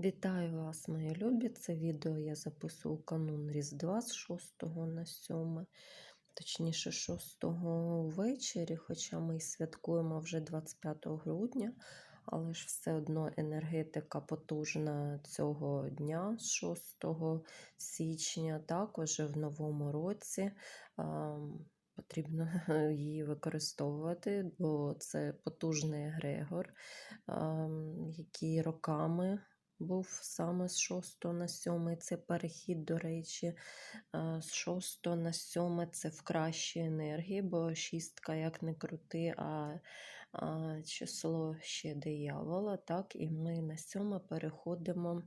Вітаю вас, мої любі! Це відео я записую у канун Різдва з 6 на 7, точніше 6 ввечері, хоча ми й святкуємо вже 25 грудня, але ж все одно енергетика потужна цього дня, 6 січня, також в новому році. Потрібно її використовувати, бо це потужний егрегор, який роками був саме з 6 на 7. Це перехід, до речі, з 6 на 7 це в кращі енергії, бо шістка, як не крути, а, а число ще диявола. Так, і ми на 7 переходимо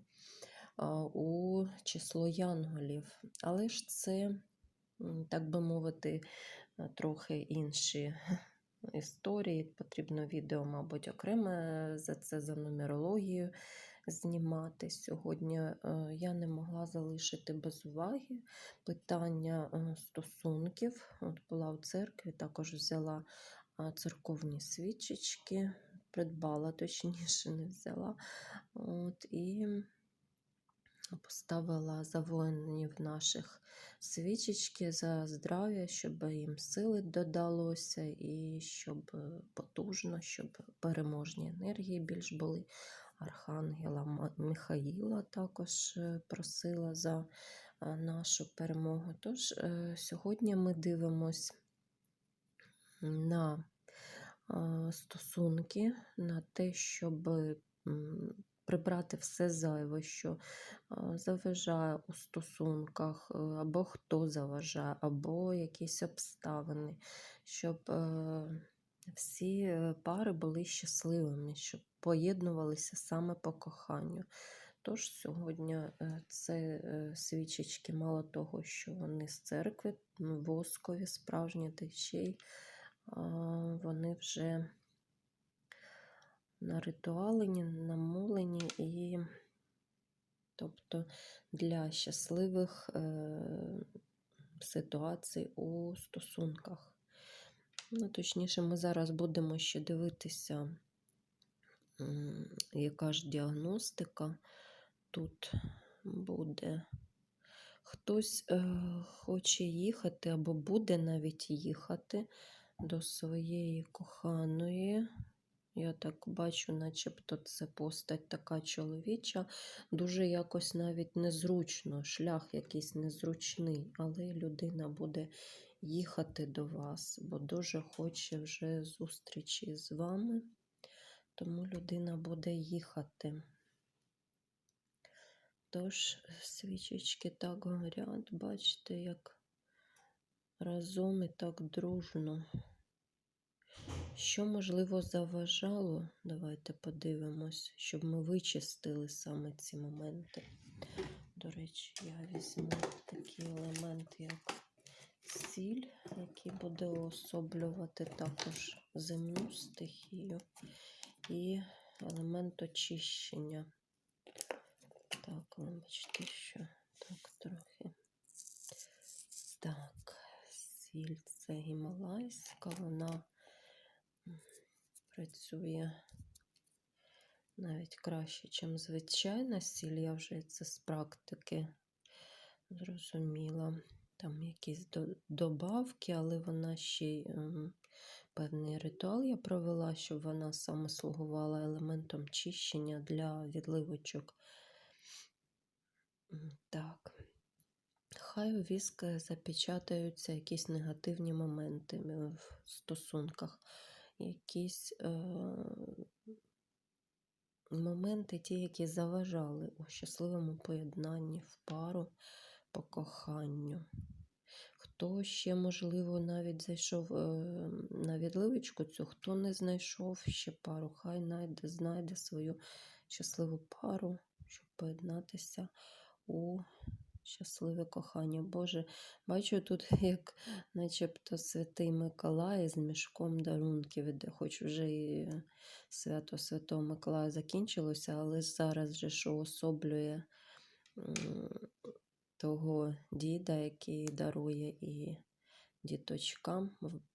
у число янголів. Але ж це, так би мовити, трохи інші історії. Потрібно відео, мабуть, окреме за це за нумерологію знімати. Сьогодні е, я не могла залишити без уваги питання е, стосунків. От була в церкві, також взяла церковні свічечки, придбала, точніше, не взяла. От, і поставила за воїнів наших свічечки за здрав'я, щоб їм сили додалося, і щоб е, потужно, щоб переможні енергії більш були. Архангела Михаїла також е, просила за е, нашу перемогу. Тож е, сьогодні ми дивимось на стосунки, на те, щоб прибрати все зайве, що заважає у стосунках, або хто заважає, або якісь обставини, щоб всі е, пари були щасливими, щоб поєднувалися саме по коханню. Тож сьогодні е, це е, свічечки, мало того, що вони з церкви, воскові, справжні течій, а, вони вже наритуалені, намулені і тобто для щасливих ситуацій у стосунках. Ну, точніше, ми зараз будемо ще дивитися, яка ж діагностика тут буде. Хтось е, хоче їхати або буде навіть їхати до своєї коханої. Я так бачу, начебто це постать така чоловіча, дуже якось навіть незручно, шлях якийсь незручний, але людина буде їхати до вас, бо дуже хоче вже зустрічі з вами, тому людина буде їхати. Тож свічечки так горять, бачите, як разом і так дружно. Що, можливо, заважало? Давайте подивимось, щоб ми вичистили саме ці моменти. До речі, я візьму такий елемент, як сіль, який буде уособлювати також земну стихію і елемент очищення. Так, вибачте, що так трохи. Так, сіль це гімалайська, вона працює навіть краще, ніж звичайна сіль. Я вже це з практики зрозуміла. Там якісь добавки, але вона ще й ем, певний ритуал я провела, щоб вона саме слугувала елементом чищення для відливочок. Так. Хай у віск запечатаються якісь негативні моменти в стосунках, якісь е, моменти, ті, які заважали у щасливому поєднанні в пару по коханню. Хто ще, можливо, навіть зайшов е, на відливочку цю, хто не знайшов ще пару, хай знайде, знайде свою щасливу пару, щоб поєднатися у щасливе кохання. Боже, бачу тут, як начебто святий Миколай з мішком дарунків іде, хоч вже і свято Святого Миколая закінчилося, але зараз же що особлює того діда, який дарує і діточкам.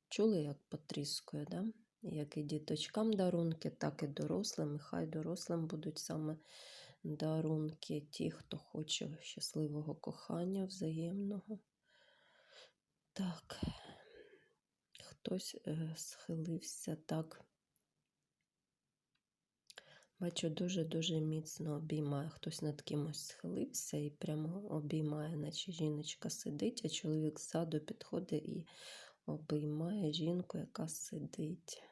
Чули, як потріскує, да? Як і діточкам дарунки, так і дорослим. І хай дорослим будуть саме дарунки ті, хто хоче щасливого кохання взаємного. Так, хтось е, схилився так. Бачу, дуже-дуже міцно обіймає. Хтось над кимось схилився і прямо обіймає, наче жіночка сидить, а чоловік ззаду підходить і обіймає жінку, яка сидить.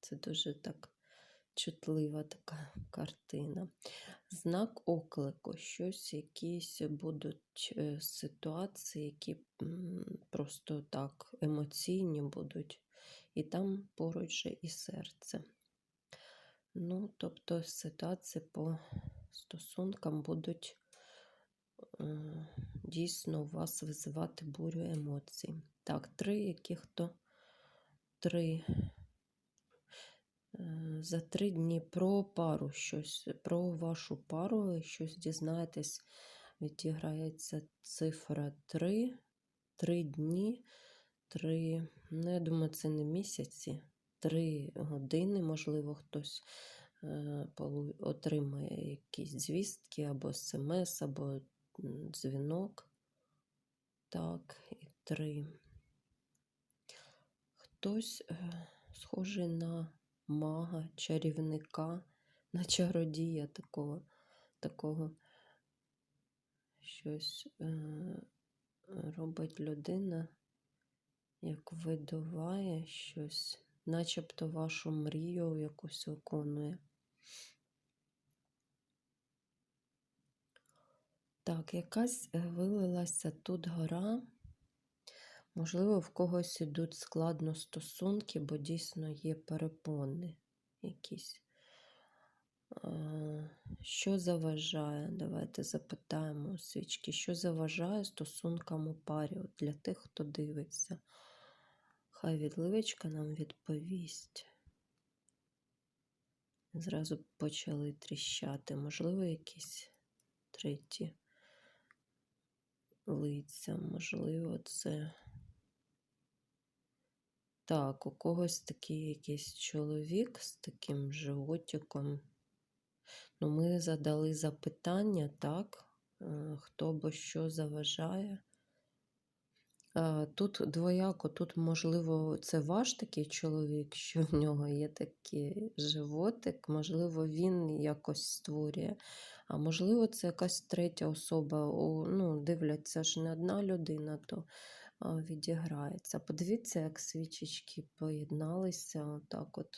Це дуже так чутлива така картина. Знак оклику, щось, якісь будуть е, ситуації, які просто так емоційні будуть, і там поруч же і серце. Ну, тобто ситуації по стосункам будуть е, дійсно у вас визивати бурю емоцій. Так, три яких то три. Е, За три дні про пару щось, про вашу пару ви щось дізнаєтесь, відіграється цифра 3, 3 дні, 3, ну, я думаю, це не місяці, 3 години, можливо, хтось е, отримає якісь звістки або смс, або дзвінок. Так, і 3. Хтось е, схожий на мага, чарівника, на чародія такого, такого щось е, робить людина, як видуває щось, начебто вашу мрію якусь виконує. Так, якась е, вилилася тут гора. Можливо, в когось ідуть складно стосунки, бо дійсно є перепони якісь. Що заважає? Давайте запитаємо свічки, що заважає стосункам у парі От для тих, хто дивиться. Хай відливочка нам відповість. Зразу почали тріщати. Можливо, якісь треті лиця, можливо, це. Так, у когось такий якийсь чоловік з таким животиком. Ну, ми задали запитання, так, е, хто бо що заважає. Е, Тут двояко, тут, можливо, це ваш такий чоловік, що в нього є такий животик, можливо, він якось створює. А можливо, це якась третя особа. Ну, дивляться ж не одна людина, то відіграється. Подивіться, як свічечки поєдналися, отак от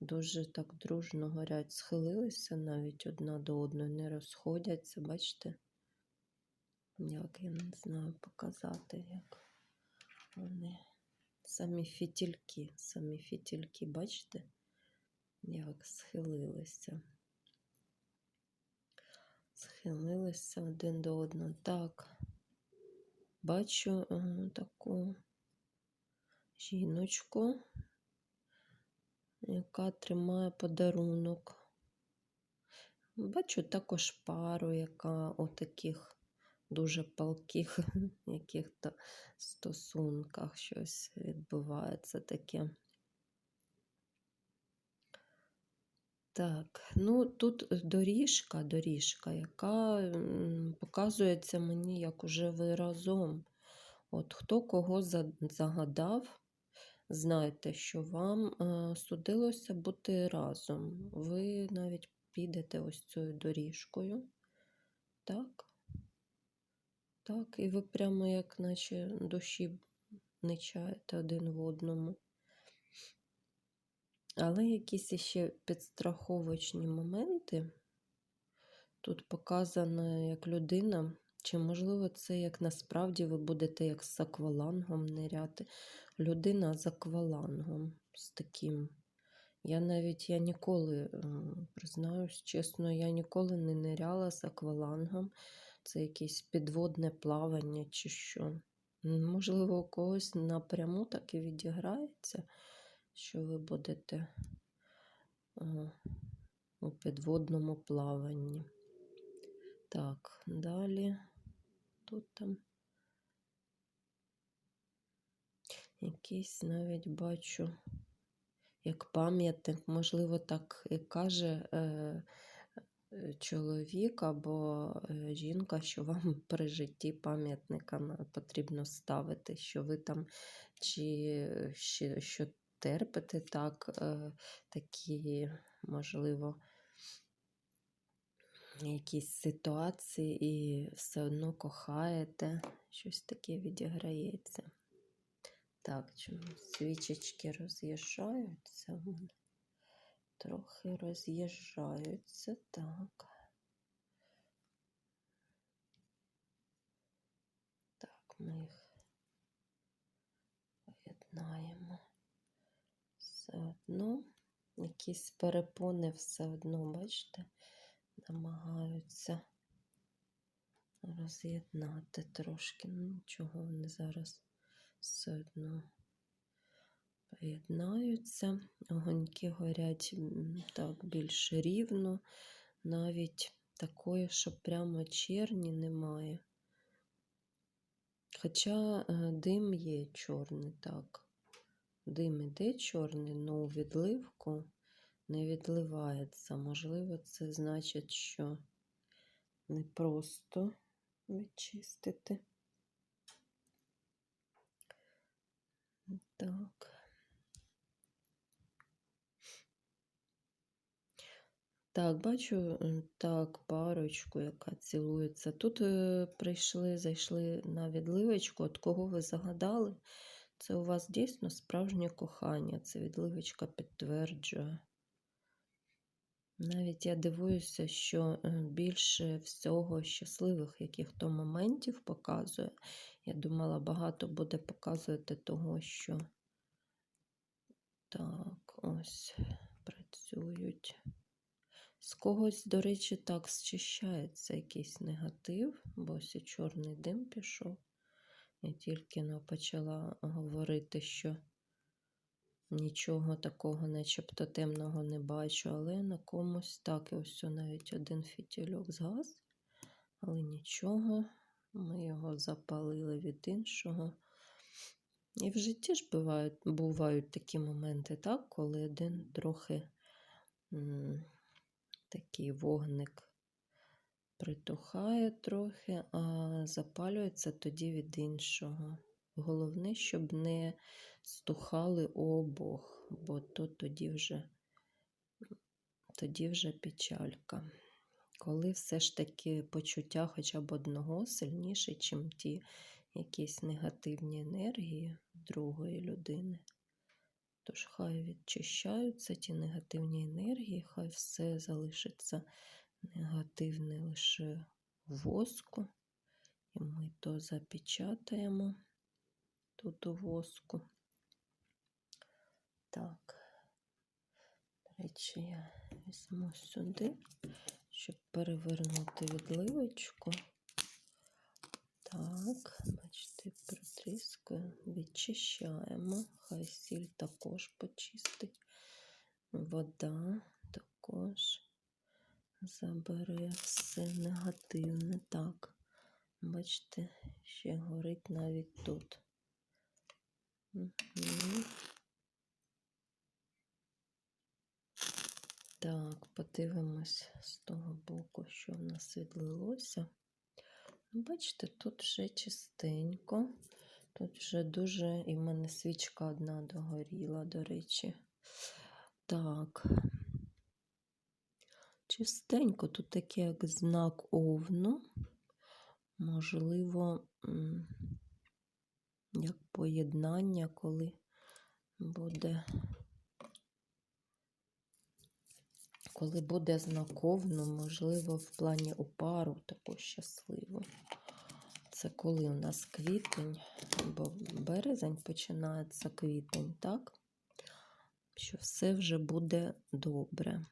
дуже так дружно горять, схилилися навіть одна до одної, не розходяться, бачите? Як я не знаю показати, як вони. Самі фітільки, самі фітільки, бачите, як схилилися. Схилилися один до одного. Так. Бачу е, таку жіночку, яка тримає подарунок. Бачу також пару, яка у таких дуже палких яких-то стосунках щось відбувається таке. Так, ну тут доріжка, доріжка, яка показується мені, як уже ви разом. От хто кого загадав, знайте, що вам е, судилося бути разом. Ви навіть підете ось цією доріжкою. Так? Так, і ви прямо як наче душі не чаєте один в одному. Але якісь ще підстраховочні моменти. Тут показано як людина, чи можливо це як насправді ви будете як з аквалангом ниряти. Людина з аквалангом, з таким. Я навіть я ніколи, признаюсь чесно, я ніколи не ниряла з аквалангом. Це якесь підводне плавання чи що. Можливо, у когось напряму так і відіграється, що ви будете у підводному плаванні. Так, далі тут там якийсь навіть бачу, як пам'ятник, можливо, так і каже е, е, чоловік або е, жінка, що вам при житті пам'ятника потрібно ставити, що ви там чи що терпите так, е, такі, можливо, якісь ситуації і все одно кохаєте, щось таке відіграється. Так, чому свічечки роз'їжджаються? в мене? Трохи роз'їжджаються, так. Так, ми їх поєднаємо. Все одно, якісь перепони все одно, бачите, намагаються роз'єднати трошки. Ну, нічого вони зараз все одно поєднаються. Огоньки горять так більш рівно, навіть такої, що прямо черні немає. Хоча е, дим є чорний, так. Дим іде чорний, але відливку не відливається. Можливо, це значить, що не просто відчистити. Так. Так, бачу так парочку, яка цілується. Тут е, прийшли, зайшли на відливочку. От кого ви загадали? Це у вас дійсно справжнє кохання. Це відливочка підтверджує. Навіть я дивуюся, що е, більше всього щасливих яких то моментів показує. Я думала, багато буде показувати того, що так, ось працюють. З когось, до речі, так зчищається якийсь негатив, бо ось і чорний дим пішов. Я тільки но почала говорити, що нічого такого, начебто темного не бачу, але на комусь так, і ось навіть один фітільок згас, але нічого, ми його запалили від іншого. І в житті ж бувають, бувають такі моменти, так, коли один трохи м, такий вогник притухає трохи, а запалюється тоді від іншого. Головне, щоб не стухали обох, бо то тоді вже, тоді вже печалька. Коли все ж таки почуття хоча б одного сильніше, ніж ті якісь негативні енергії другої людини. Тож хай відчищаються ті негативні енергії, хай все залишиться негативне лише воску. І ми то запечатаємо тут у воску. Так, до речі, я візьму сюди, щоб перевернути відливочку. Так, бачите, притріскою відчищаємо. Хай сіль також почистить. Вода також забере все негативне. Так, бачите, ще горить навіть тут. Мгм. Так, подивимось з того боку, що в нас відлилося. Ну, Бачите, тут вже чистенько. Тут вже дуже, і в мене свічка одна догоріла, до речі. Так. Чистенько, тут таке як знак овну. Можливо, як поєднання, коли буде. Коли буде знаковно, можливо, в плані у пару таку щасливу. Це коли у нас квітень, бо березень починається квітень, так? Що все вже буде добре.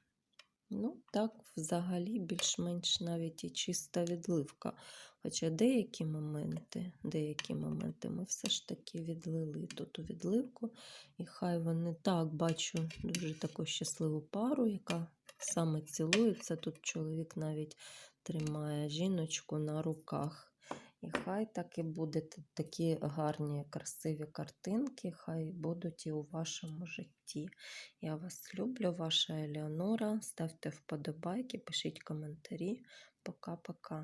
Ну, так, взагалі, більш-менш навіть і чиста відливка. Хоча деякі моменти, деякі моменти ми все ж таки відлили тут у відливку. І хай вони так бачу дуже таку щасливу пару, яка саме цілується. Тут чоловік навіть тримає жіночку на руках. І хай так і буде. Такі гарні, красиві картинки, хай будуть і у вашому житті. Я вас люблю, ваша Елеонора. Ставте вподобайки, пишіть коментарі. Пока-пока.